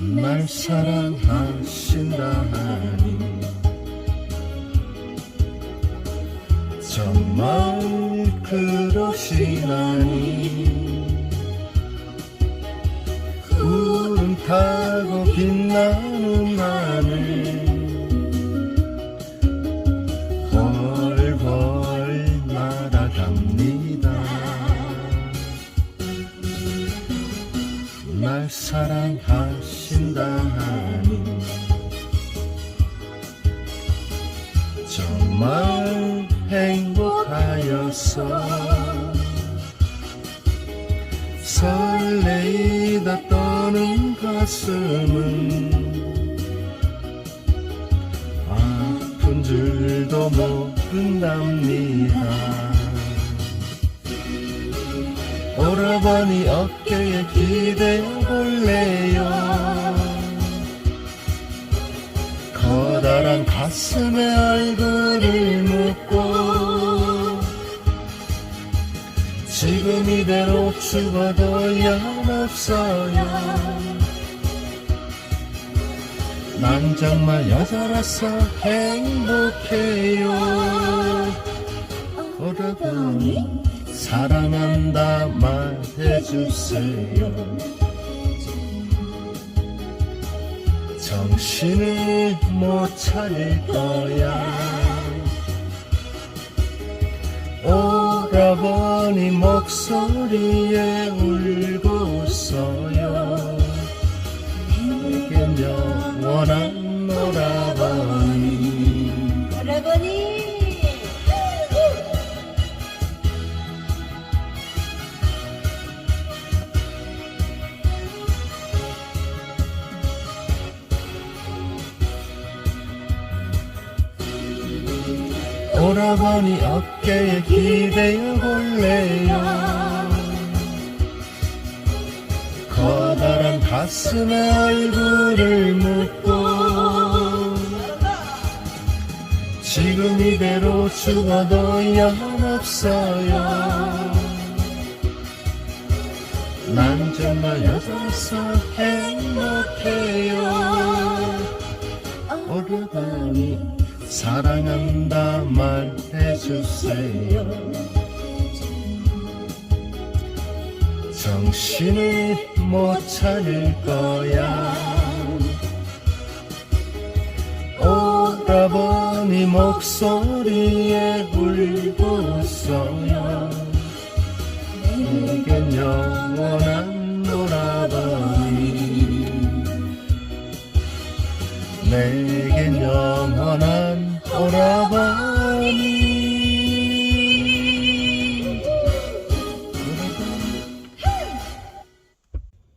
날 사랑하신다 하니. 정말 그러시나니. 구름 타고 빛나는 하늘 날 사랑하신다 하니 정말 행복하여서 설레이다 떠는 가슴은 아픈 줄도 모른답니다 오라버니 어깨에 기대어 볼래요? 커다란 가슴에 얼굴을 묻고 지금 이대로 죽어도 영없어요. 난 정말 여자라서 행복해요. 오라버니 사랑한다 말해주세요. 정신을 못 차릴 거야. 오라버니 목소리에 울고 웃어요. 내겐 영원한 오라 오라버니 어깨에 기대어 볼래요. 커다란 가슴에 얼굴을 묻고 지금 이대로 죽어도 영없어요. 난 정말 여자로서 행복해요. 오라버니 사랑한다 말해주세요. 정신을 못 차릴 거야. 오라버니 목소리에 울고 웃어요. 내겐 영원한 오라버니. 내겐 영원한 오라버니